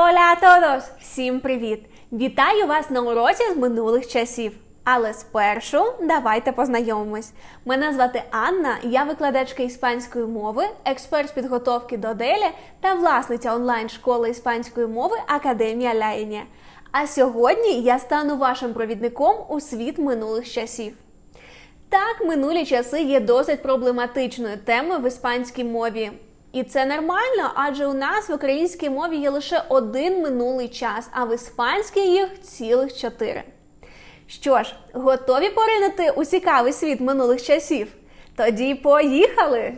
Оля todos! Всім привіт! Вітаю вас на уроці з минулих часів. Але спершу давайте познайомимось. Мене звати Анна, я викладачка іспанської мови, експерт з підготовки до Делі та власниця онлайн-школи іспанської мови Академія Ляйня. А сьогодні я стану вашим провідником у світ минулих часів. Так, минулі часи є досить проблематичною темою в іспанській мові. І це нормально, адже у нас в українській мові є лише один минулий час, а в іспанській їх цілих чотири. Що ж, готові поринути у цікавий світ минулих часів? Тоді поїхали!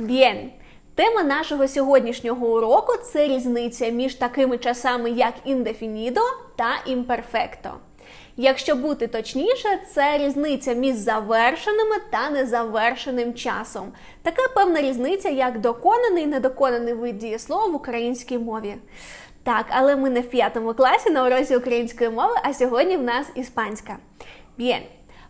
Bien. Тема нашого сьогоднішнього уроку це різниця між такими часами, як індефінідо та імперфекто. Якщо бути точніше, це різниця між завершеними та незавершеним часом. Така певна різниця, як доконаний і недоконаний вид дієслова в українській мові. Так, але ми не в п'ятому класі на уроці української мови, а сьогодні в нас іспанська. Bien.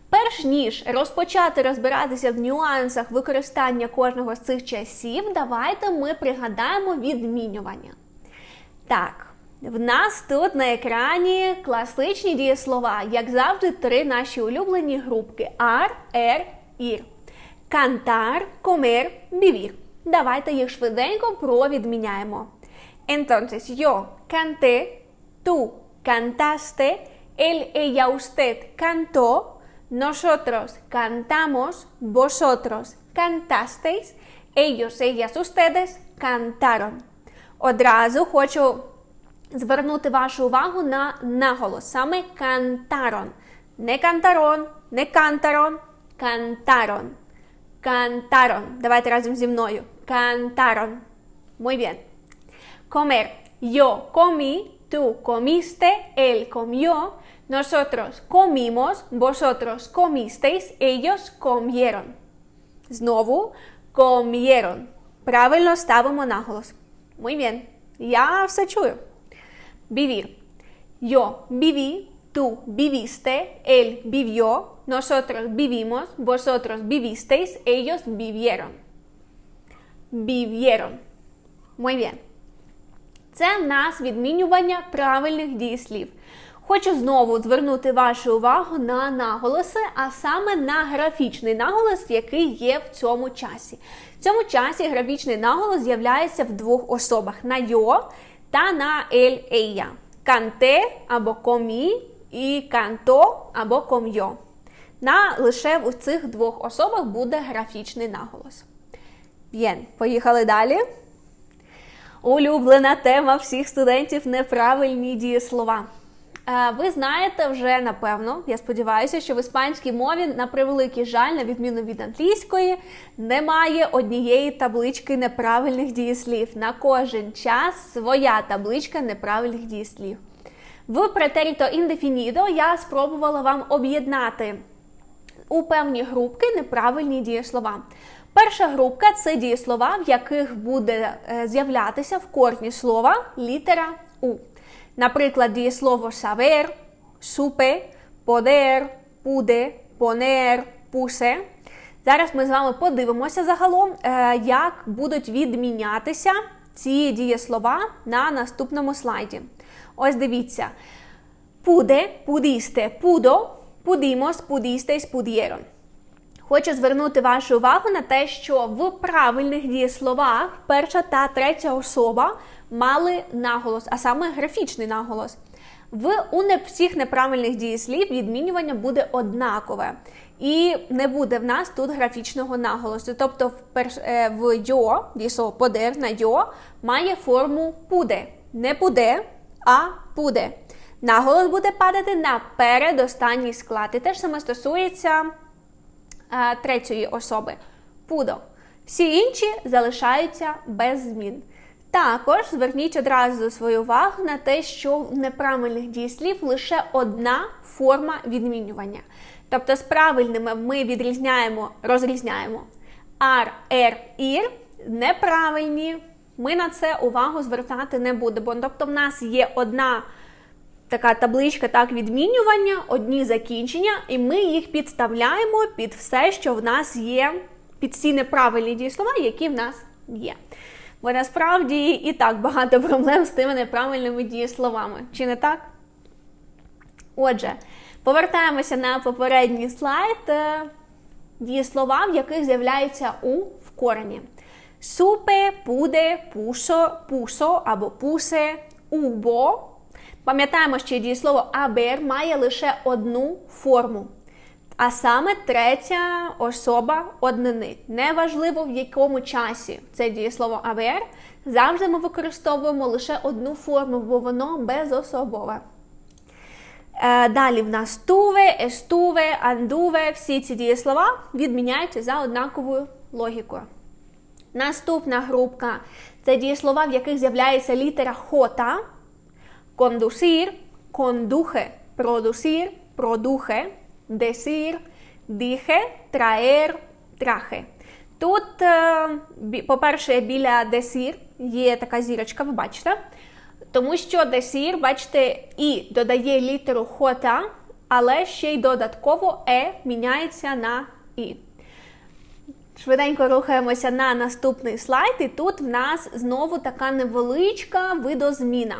Перш ніж розпочати розбиратися в нюансах використання кожного з цих часів, давайте ми пригадаємо відмінювання. Так, в нас тут на екрані класичні дієслова, як завжди, три наші улюблені групки: ар, ер, ір. Кантар, комер, vivir. Давайте їх швиденько провідміняємо. Entonces, yo canté, tú cantaste, él, ella, usted cantó, nosotros cantamos, vosotros cantasteis, ellos, ellas, ustedes cantaron. Одразу хочу звернути вашу увагу на наголос, саме кантарон. Не кантарон, не кантарон, кантарон. Кантарон. Давайте разом зі мною. Кантарон. Muy bien. Comer. Yo comí, tú comiste, él comió, nosotros comimos, vosotros comisteis, ellos comieron. Знову comieron. Правильно ставимо наголос. Muy bien. Я все чую. Vivir. Yo viví, tú viviste, él vivió, nosotros vivimos, vosotros vivisteis, ellos vivieron. Vivieron. Muy bien. Це в нас відмінювання правильних дієслів. Хочу знову звернути вашу увагу на наголоси, а саме на графічний наголос, який є в цьому часі. В цьому часі графічний наголос з'являється в двох особах: на йо та на ель ella. Канте або комі і канто або ком'йо. На лише в цих двох особах буде графічний наголос. Б'єн, поїхали далі. Улюблена тема всіх студентів неправильні дієслова. Е, Ви знаєте вже напевно, я сподіваюся, що в іспанській мові, на превеликий жаль, на відміну від англійської, немає однієї таблички неправильних дієслів. На кожен час своя табличка неправильних дієслів. В претеріто індефінідо я спробувала вам об'єднати у певні групки неправильні дієслова. Перша групка це дієслова, в яких буде е, з'являтися в корні слова літера У. Наприклад, дієслово saber, supe, poder, pude, poner, puse. Зараз ми з вами подивимося загалом, е, як будуть відмінятися ці дієслова на наступному слайді. Ось дивіться. Pude, pudiste, pudo, pudimos, pudisteis, pudieron. Хочу звернути вашу увагу на те, що в правильних дієсловах перша та третя особа мали наголос, а саме графічний наголос. В у не всіх неправильних дієслів відмінювання буде однакове. І не буде в нас тут графічного наголосу. Тобто в, перш, е, в йо, дієслово подер на йо, має форму пуде. Не пуде, а пуде. Наголос буде падати на передостанній склад. І те ж саме стосується е, третьої особи. Пудо. Всі інші залишаються без змін. Також зверніть одразу свою увагу на те, що в неправильних дієслів лише одна форма відмінювання. Тобто з правильними ми відрізняємо, розрізняємо ар, ер, ір, неправильні. Ми на це увагу звертати не будемо. Тобто, в нас є одна така табличка так відмінювання, одні закінчення, і ми їх підставляємо під все, що в нас є, під ці неправильні дієслова, які в нас є. Бо насправді і так багато проблем з тими неправильними дієсловами. Чи не так? Отже, повертаємося на попередній слайд. Е, дієслова, в яких з'являється у в корені. Супе, пуде, пусо, пусо або пусе, убо. Пам'ятаємо, що дієслово абер має лише одну форму. А саме третя особа однини. Неважливо в якому часі це дієслово абер, завжди ми використовуємо лише одну форму, бо воно безособове. Е, далі в нас туве, естуве, андуве, всі ці дієслова відміняються за однаковою логікою. Наступна групка це дієслова, в яких з'являється літера хота, кондусір, кондухе, продусір, продухе, десір, дихе, траер, трахе. Тут, е, по-перше, біля десір є така зірочка, ви бачите. Тому що десір, бачите, і додає літеру хота, але ще й додатково е міняється на і. Швиденько рухаємося на наступний слайд, і тут в нас знову така невеличка видозміна.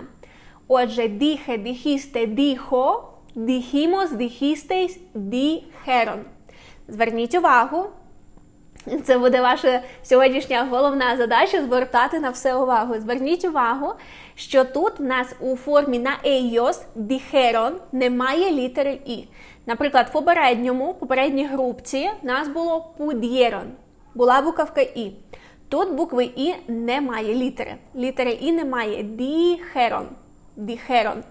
Отже, діхе, діхісте, діхо, діхімос, діхістейс, діхерон. Зверніть увагу, це буде ваша сьогоднішня головна задача звертати на все увагу. Зверніть увагу, що тут в нас у формі на ейос діхерон немає літери І. Наприклад, в попередньому, попередній групці нас було пудєрон, була буковка І. Тут букви І немає літери. Літери І немає діхерон. Діхерон.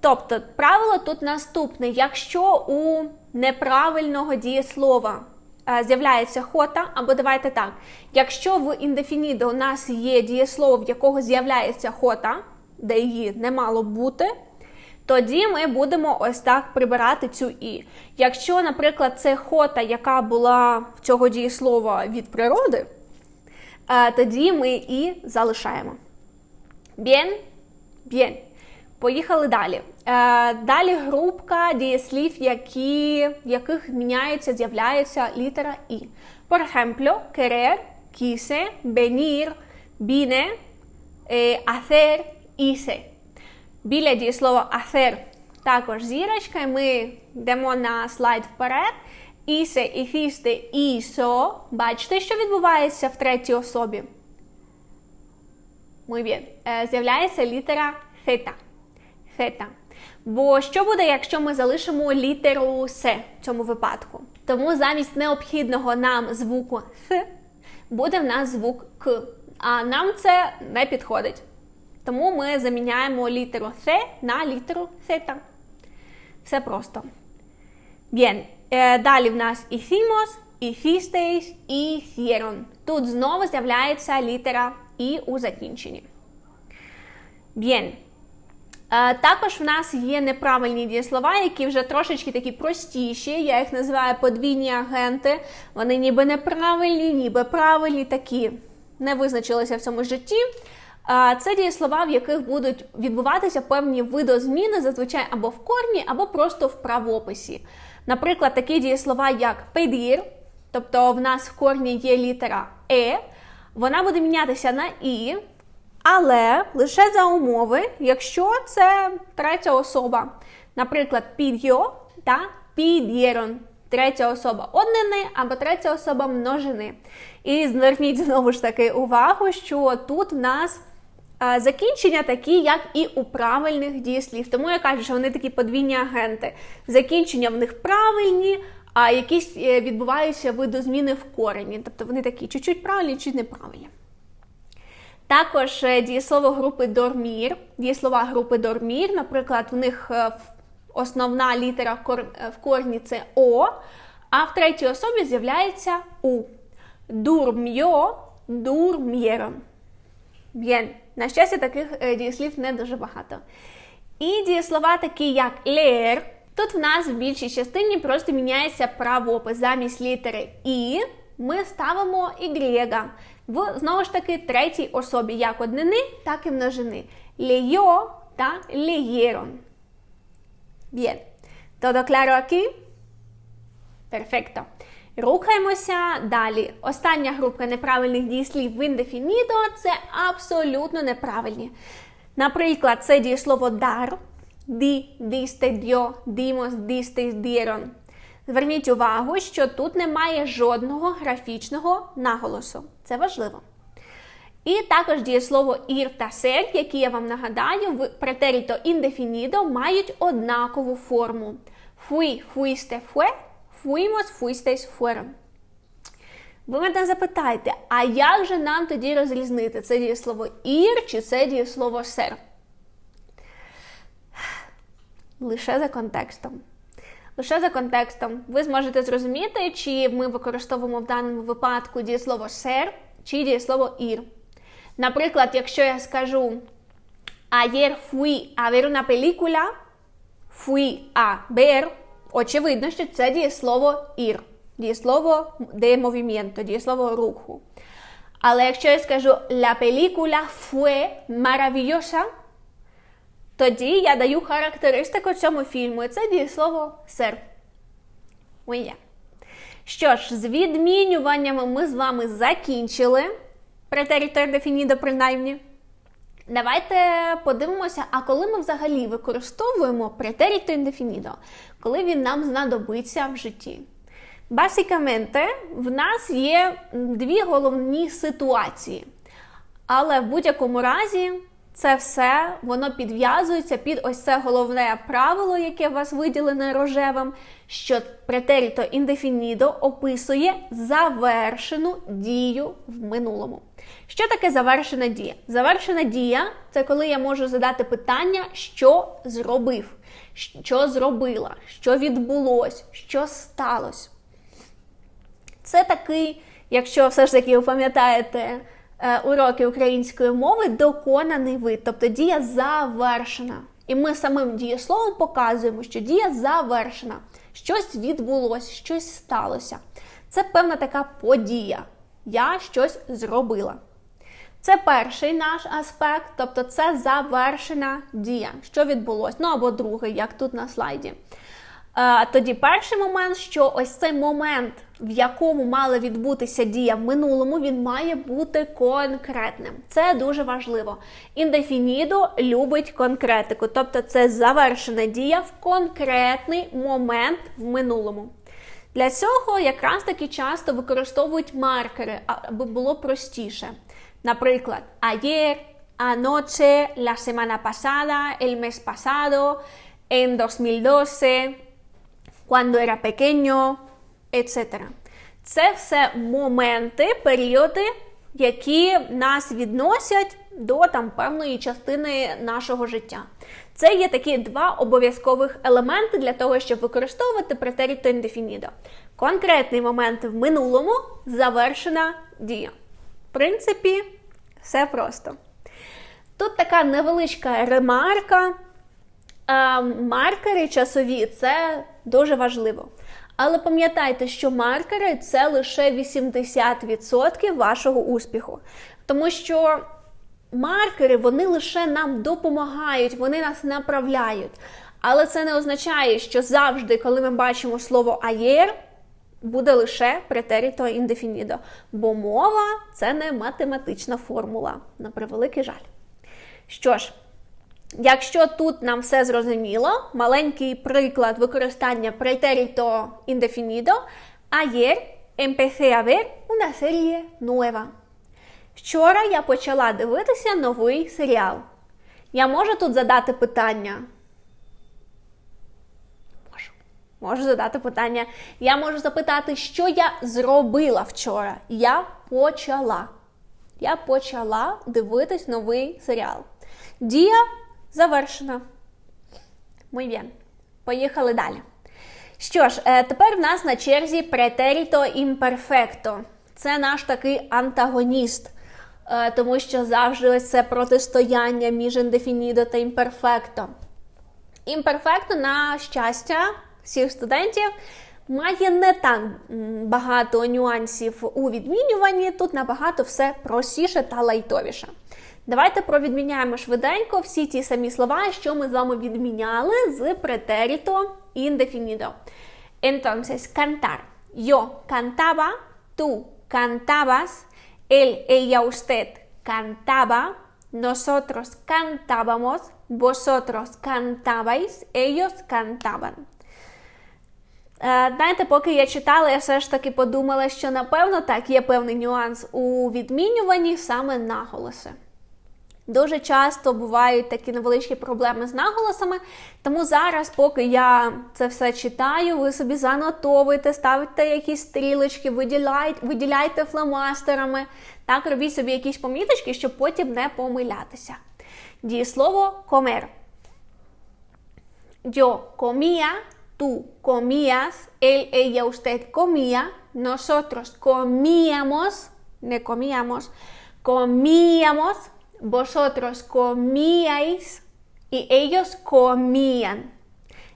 Тобто, правило тут наступне: якщо у неправильного дієслова Е, з'являється хота, або давайте так. Якщо в індефінідо у нас є дієслово, в якого з'являється хота, де її не мало бути, тоді ми будемо ось так прибирати цю і. Якщо, наприклад, це хота, яка була в цього дієслова від природи, е, тоді ми і залишаємо. Bien, bien. Поїхали далі. Е, Далі групка дієслів, які, яких міняється, з'являється літера І. Por ejemplo, querer, quise, venir, vine, eh, hacer, hice. Біля дієслова hacer також зірочка, і ми йдемо на слайд вперед. Ісе, іфісте, ісо. Бачите, що відбувається в третій особі? Muy bien. Е, з'являється літера θ хета. Бо що буде, якщо ми залишимо літеру С в цьому випадку? Тому замість необхідного нам звуку Х буде в нас звук К. А нам це не підходить. Тому ми заміняємо літеру С на літеру Сета. Все просто. Bien. Е, далі в нас hicimos, hicisteis, hicieron. Тут знову з'являється літера І у закінченні. Bien. Е, також в нас є неправильні дієслова, які вже трошечки такі простіші. Я їх називаю подвійні агенти. Вони ніби неправильні, ніби правильні, такі не визначилися в цьому житті. Е, це дієслова, в яких будуть відбуватися певні видозміни, зазвичай або в корні, або просто в правописі. Наприклад, такі дієслова, як педір, тобто в нас в корні є літера Е, вона буде мінятися на І. Але лише за умови, якщо це третя особа, наприклад, підйо та під'єрон. Третя особа однини або третя особа множини. І зверніть знову ж таки увагу, що тут в нас а, закінчення такі, як і у правильних дієслів. Тому я кажу, що вони такі подвійні агенти. Закінчення в них правильні, а якісь е, відбуваються видозміни в корені. Тобто вони такі чуть-чуть правильні, чуть неправильні. Також е, дієслово групи дормір, дієслова групи дормір, наприклад, у них е, основна літера е, в корні це О, а в третій особі з'являється У. Дурм'йо, дурм'єрон. Bien. На щастя, таких дієслів не дуже багато. І дієслова такі, як лєр. Тут в нас в більшій частині просто міняється правопис. Замість літери І ми ставимо Y в знову ж таки третій особі як однини, так і множини. Лейо та leyeron. Bien. ¿Todo claro aquí? Perfecto. Рухаємося далі. Остання група неправильних дієслів в індефінідо це абсолютно неправильні. Наприклад, це дієслово дар, ді, дісте, дьо, дімос, дістесь, дірон. Зверніть увагу, що тут немає жодного графічного наголосу. Це важливо. І також дієслово ір та сер, які я вам нагадаю, в претеріто індефінідо мають однакову форму. Fui, fuiste, fue, fuimos, fuisteis, fueron. Ви мене запитаєте, а як же нам тоді розрізнити це дієслово ір чи це дієслово сер? Лише за контекстом. Лише за контекстом ви зможете зрозуміти, чи ми використовуємо в даному випадку дієслово сер чи дієслово ір. Наприклад, якщо я скажу Ayer fui a ver una película, fui a ver, очевидно, що це дієслово ір, дієслово de movimiento, дієслово руху. Але якщо я скажу La película fue maravillosa, тоді я даю характеристику цьому фільму. І це дієслово ser. Muy Що ж, з відмінюваннями ми з вами закінчили. Претерітор дефінідо, принаймні. Давайте подивимося, а коли ми взагалі використовуємо претеріто індефінідо, коли він нам знадобиться в житті. Басікаменте, в нас є дві головні ситуації. Але в будь-якому разі це все воно підв'язується під ось це головне правило, яке у вас виділене рожевим, що претеріто індефінідо описує завершену дію в минулому. Що таке завершена дія? Завершена дія це коли я можу задати питання, що зробив, що зробила, що відбулось, що сталося. Це такий, якщо все ж таки ви пам'ятаєте уроки української мови, доконаний вид, тобто дія завершена. І ми самим дієсловом показуємо, що дія завершена, щось відбулося, щось сталося. Це певна така подія. Я щось зробила. Це перший наш аспект, тобто це завершена дія, що відбулося. Ну або другий, як тут на слайді. Тоді перший момент, що ось цей момент, в якому мала відбутися дія в минулому, він має бути конкретним. Це дуже важливо. Індефінідо любить конкретику, тобто це завершена дія в конкретний момент в минулому. Для цього якраз таки часто використовують маркери, аби було простіше. Наприклад, ayer, anoche, la semana pasada, el mes pasado, en 2012, cuando era pequeño, etc. Це все моменти, періоди, які нас відносять до там певної частини нашого життя. Це є такі два обов'язкових елементи для того, щоб використовувати претеріто індефінідо. Конкретний момент в минулому завершена дія. В принципі, все просто. Тут така невеличка ремарка. Маркери часові це дуже важливо. Але пам'ятайте, що маркери це лише 80% вашого успіху. Тому що маркери вони лише нам допомагають, вони нас направляють. Але це не означає, що завжди, коли ми бачимо слово аєр, буде лише претеріто індефінідо. Бо мова це не математична формула, на превеликий жаль. Що ж, якщо тут нам все зрозуміло, маленький приклад використання претеріто індефінідо, ayer empecé a ver una serie nueva. Вчора я почала дивитися новий серіал. Я можу тут задати питання. Можу. Можу задати питання. Я можу запитати, що я зробила вчора. Я почала. Я почала дивитись новий серіал. Дія завершена. Muy bien. Поїхали далі. Що ж, е, тепер в нас на черзі претеріто імперфекто. Це наш такий антагоніст. Е, тому що завжди ось це протистояння між індефінідо та імперфекто. Імперфекто, на щастя, всіх студентів має не так багато нюансів у відмінюванні, тут набагато все простіше та лайтовіше. Давайте провідміняємо швиденько всі ті самі слова, що ми з вами відміняли з претеріто індефінідо. Entonces, cantar. Yo cantaba, tú cantabas, él, ella, usted cantaba, nosotros cantábamos, vosotros cantabais, ellos cantaban. Е, Знаєте, поки я читала, я все ж таки подумала, що напевно так є певний нюанс у відмінюванні саме наголоси. Дуже часто бувають такі невеличкі проблеми з наголосами, тому зараз, поки я це все читаю, ви собі занотовуєте, ставите якісь стрілочки, виділяйте, виділяйте фломастерами, так, робіть собі якісь поміточки, щоб потім не помилятися. Дієслово комер. Yo comía, tú comías, él, ella, usted comía, nosotros comíamos, ne comíamos, comíamos, vosotros comíais і ellos comían.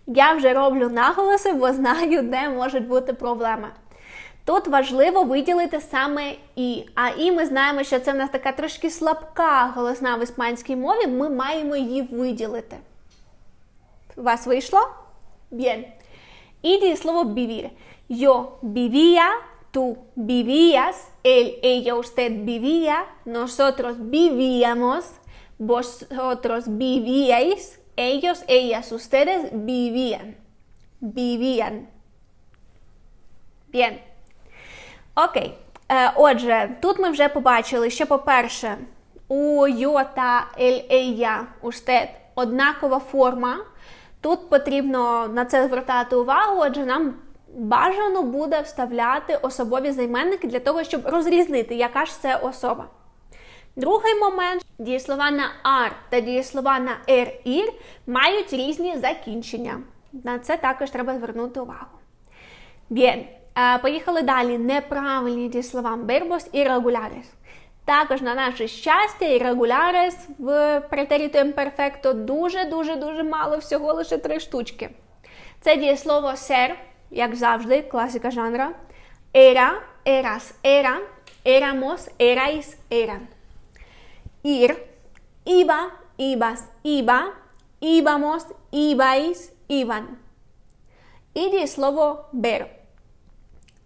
Я вже роблю наголоси, бо знаю, де можуть бути проблеми. Тут важливо виділити саме і. А і ми знаємо, що це в нас така трошки слабка голосна в іспанській мові. Ми маємо її виділити. У вас вийшло? Bien. І дієслово vivir. Yo tú vivías, él, ella, usted vivía, nosotros vivíamos, vosotros vivíais, ellos, ellas, ustedes vivían. Vivían. Bien. Окей. Е, отже, тут ми вже побачили, що, по-перше, у йо та ель, ella, usted однакова форма. Тут потрібно на це звертати увагу, адже нам бажано буде вставляти особові займенники для того, щоб розрізнити, яка ж це особа. Другий момент дієслова на ар та дієслова на ер ір мають різні закінчення. На це також треба звернути увагу. Bien. Е, Поїхали далі. Неправильні дієслова verbos irregulares. Також на наше щастя, і irregulares в претеріто imperfecto дуже-дуже-дуже мало, всього лише три штучки. Це дієслово ser, як завжди, класика жанра. Era, eras, era, éramos, erais, eran. Ir, iba, ibas, iba, íbamos, ibais, iban. І дієслово ver.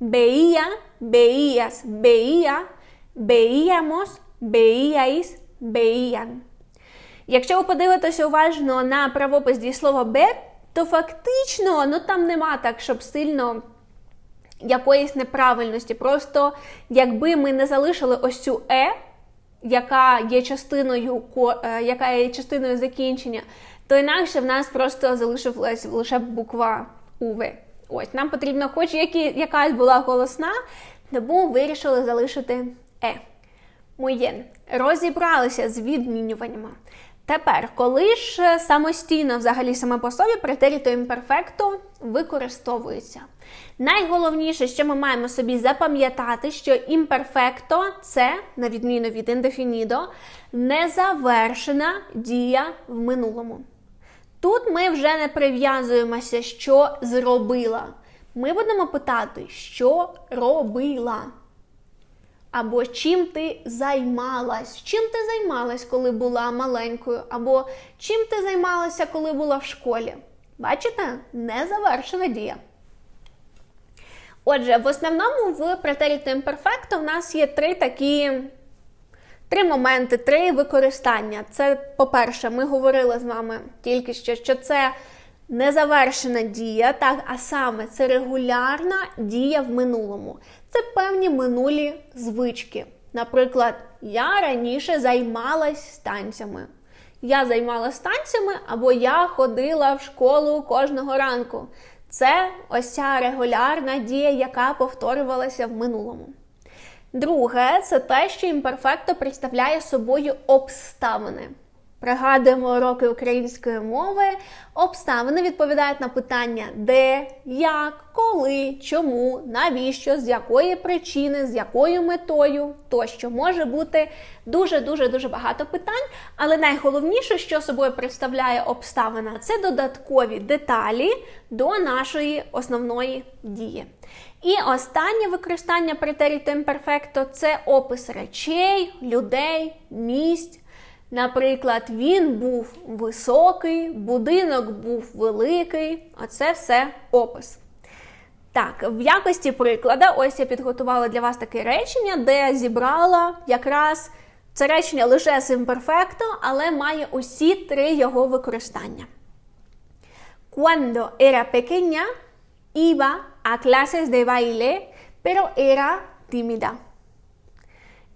Veía, veías, veía, veíamos, veíais, veían. Якщо ви подивитеся уважно на правопис дієслова «бер», то фактично ну, там нема так, щоб сильно якоїсь неправильності. Просто якби ми не залишили ось цю е, яка є частиною е, яка є частиною закінчення, то інакше в нас просто залишилась лише буква УВ. Ось нам потрібно, хоч які, якась була голосна, тому вирішили залишити е. Моєн. Розібралися з відмінюваннями. Тепер, коли ж е, самостійно взагалі саме по собі претеріто імперфекто використовується. Найголовніше, що ми маємо собі запам'ятати, що імперфекто це, на відміну від індефінідо, незавершена дія в минулому. Тут ми вже не прив'язуємося, що зробила. Ми будемо питати, що робила. Або чим ти займалась? Чим ти займалась, коли була маленькою? Або чим ти займалася, коли була в школі? Бачите? Незавершена дія. Отже, в основному в претеріто імперфекто в нас є три такі Три моменти, три використання. Це, по-перше, ми говорили з вами тільки що, що це незавершена дія, так, а саме це регулярна дія в минулому. Це певні минулі звички. Наприклад, я раніше займалась танцями. Я займалась танцями або я ходила в школу кожного ранку. Це ось ця регулярна дія, яка повторювалася в минулому. Друге, це те, що імперфекто представляє собою обставини. Пригадуємо уроки української мови. Обставини відповідають на питання де, як, коли, чому, навіщо, з якої причини, з якою метою тощо може бути дуже-дуже дуже багато питань. Але найголовніше, що собою представляє обставина, це додаткові деталі до нашої основної дії. І останнє використання претеріто імперфекто – це опис речей, людей, місць. Наприклад, він був високий, будинок був великий. Оце все опис. Так, в якості приклада, ось я підготувала для вас таке речення, де зібрала якраз це речення лише з імперфекто, але має усі три його використання. Cuando era pequeña, iba a clases de baile, pero era tímida.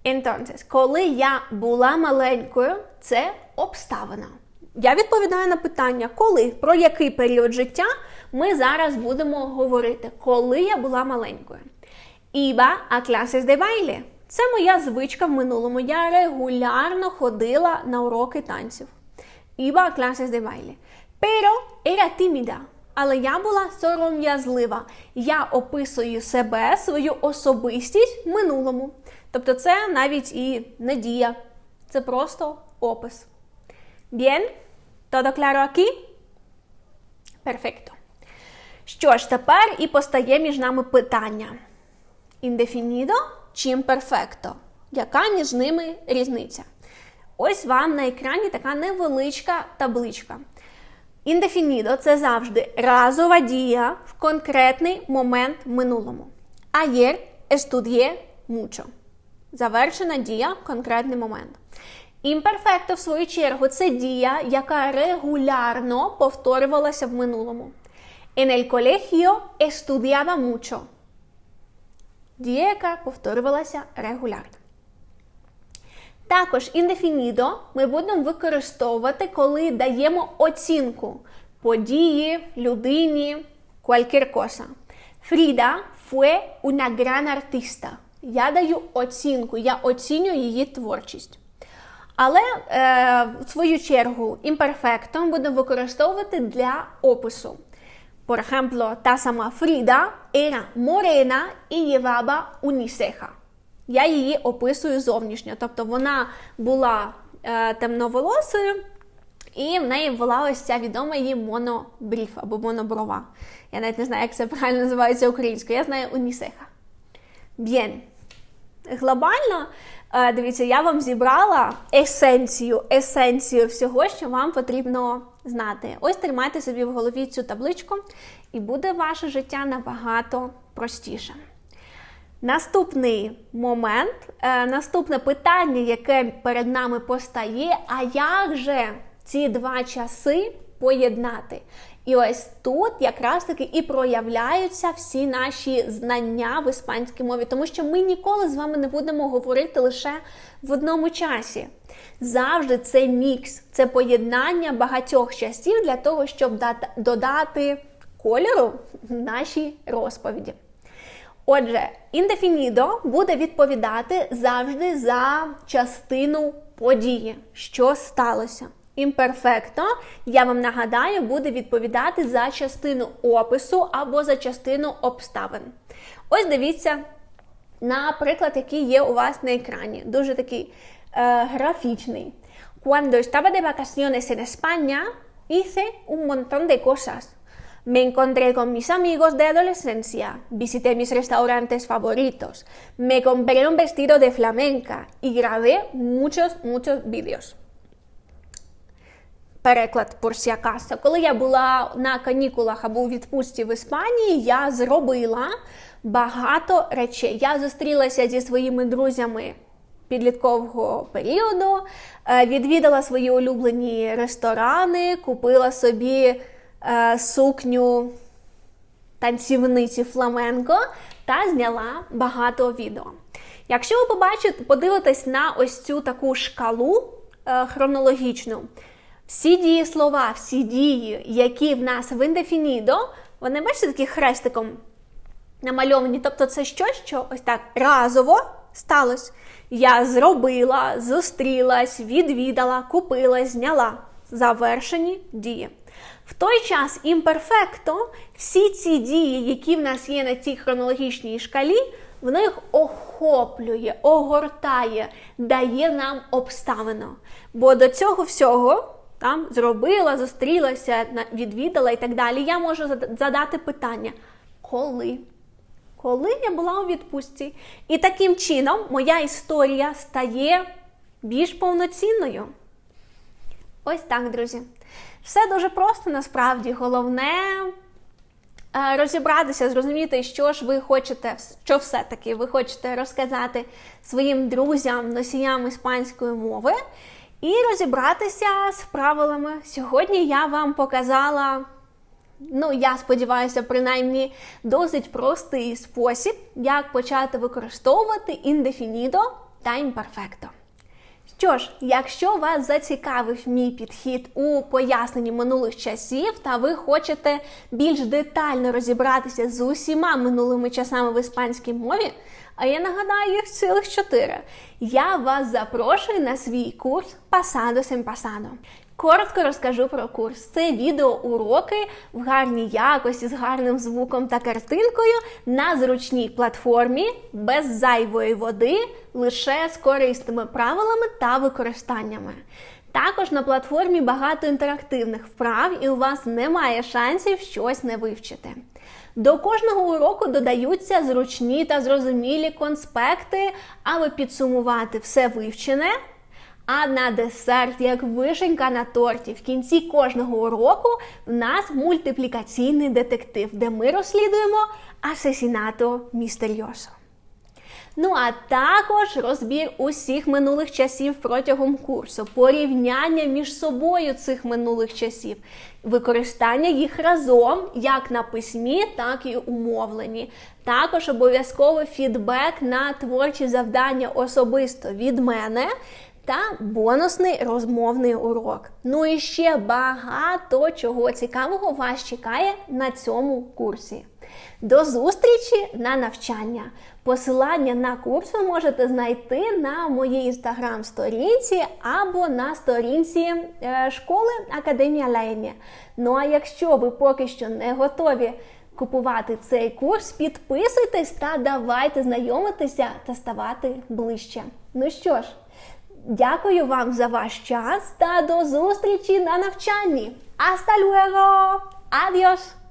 Entonces, коли я була маленькою, це обставина. Я відповідаю на питання, коли, про який період життя ми зараз будемо говорити, коли я була маленькою. Iba a clases de baile. Це моя звичка в минулому. Я регулярно ходила на уроки танців. Iba a clases de baile. Pero era tímida. Але я була сором'язлива. Я описую себе, свою особистість в минулому. Тобто це навіть і не дія. Це просто опис. Bien? Todo claro aquí? Перфекто. Що ж, тепер і постає між нами питання: індефінідо чи імперфекто? Яка між ними різниця? Ось вам на екрані така невеличка табличка. Індефінідо це завжди разова дія в конкретний момент в минулому. Ayer estudié mucho. Завершена дія в конкретний момент. Імперфекто, в свою чергу, це дія, яка регулярно повторювалася в минулому. En el colegio estudiaba mucho. Дія, яка повторювалася регулярно. Також індефінідо ми будемо використовувати, коли даємо оцінку події, людині, cualquier cosa. Frida fue una gran artista. Я даю оцінку, я оцінюю її творчість. Але е, в свою чергу імперфекто ми будемо використовувати для опису. Por ejemplo, та сама Фріда era morena y llevaba uniceja. Я її описую зовнішньо. Тобто вона була е, темноволосою, і в неї була ось ця відома її монобрів або моноброва. Я навіть не знаю, як це правильно називається українською. Я знаю унісеха. Bien. Глобально, е, дивіться, я вам зібрала есенцію, есенцію всього, що вам потрібно знати. Ось тримайте собі в голові цю табличку, і буде ваше життя набагато простіше. Наступний момент, е, наступне питання, яке перед нами постає, а як же ці два часи поєднати? І ось тут якраз таки і проявляються всі наші знання в іспанській мові, тому що ми ніколи з вами не будемо говорити лише в одному часі. Завжди це мікс, це поєднання багатьох часів для того, щоб додати кольору нашій розповіді. Отже, індефінідо буде відповідати завжди за частину події, що сталося. Імперфекто, я вам нагадаю, буде відповідати за частину опису або за частину обставин. Ось дивіться, наприклад, який є у вас на екрані. Дуже такий е, графічний. Cuando estaba de vacaciones en España, hice un montón de cosas. Me encontré con mis amigos de adolescencia, visité mis restaurantes favoritos, me compré un vestido de flamenca y grabé muchos, muchos vídeos. Переклад Порсіакаса. Коли я була на канікулах або у відпустці в Іспанії, я зробила багато речей. Я зустрілася зі своїми друзями підліткового періоду, відвідала свої улюблені ресторани, купила собі е, сукню танцівниці фламенко та зняла багато відео. Якщо ви побачите, подивитесь на ось цю таку шкалу е, хронологічну, всі дієслова, всі дії, які в нас в індефінідо, вони бачите такі хрестиком намальовані. Тобто це щось, що ось так разово сталося. Я зробила, зустрілась, відвідала, купила, зняла. Завершені дії. В той час імперфекто всі ці дії, які в нас є на цій хронологічній шкалі, в них охоплює, огортає, дає нам обставину. Бо до цього всього там зробила, зустрілася, відвідала і так далі. Я можу задати питання, коли? Коли я була у відпустці. І таким чином моя історія стає більш повноцінною. Ось так, друзі. Все дуже просто насправді. Головне е, розібратися, зрозуміти, що ж ви хочете, що все-таки ви хочете розказати своїм друзям, носіям іспанської мови, і розібратися з правилами. Сьогодні я вам показала. Ну, я сподіваюся, принаймні досить простий спосіб, як почати використовувати індефінідо та імперфекто. Що ж, якщо вас зацікавив мій підхід у поясненні минулих часів, та ви хочете більш детально розібратися з усіма минулими часами в іспанській мові, а я нагадаю їх цілих чотири, я вас запрошую на свій курс Pasado Семпасадо. Коротко розкажу про курс. Це відеоуроки в гарній якості з гарним звуком та картинкою на зручній платформі без зайвої води, лише з корисними правилами та використаннями. Також на платформі багато інтерактивних вправ, і у вас немає шансів щось не вивчити. До кожного уроку додаються зручні та зрозумілі конспекти, аби підсумувати все вивчене. А на десерт, як вишенька на торті, в кінці кожного уроку в нас мультиплікаційний детектив, де ми розслідуємо асесінато містеріосо. Ну а також розбір усіх минулих часів протягом курсу, порівняння між собою цих минулих часів, використання їх разом як на письмі, так і умовлені. Також обов'язково фідбек на творчі завдання особисто від мене та бонусний розмовний урок. Ну і ще багато чого цікавого вас чекає на цьому курсі. До зустрічі на навчання! Посилання на курс ви можете знайти на моїй інстаграм-сторінці або на сторінці е, школи Академія Лейні. Ну а якщо ви поки що не готові купувати цей курс, підписуйтесь та давайте знайомитися та ставати ближче. Ну що ж, дякую вам за ваш час та до зустрічі на навчанні. Hasta luego! Adiós!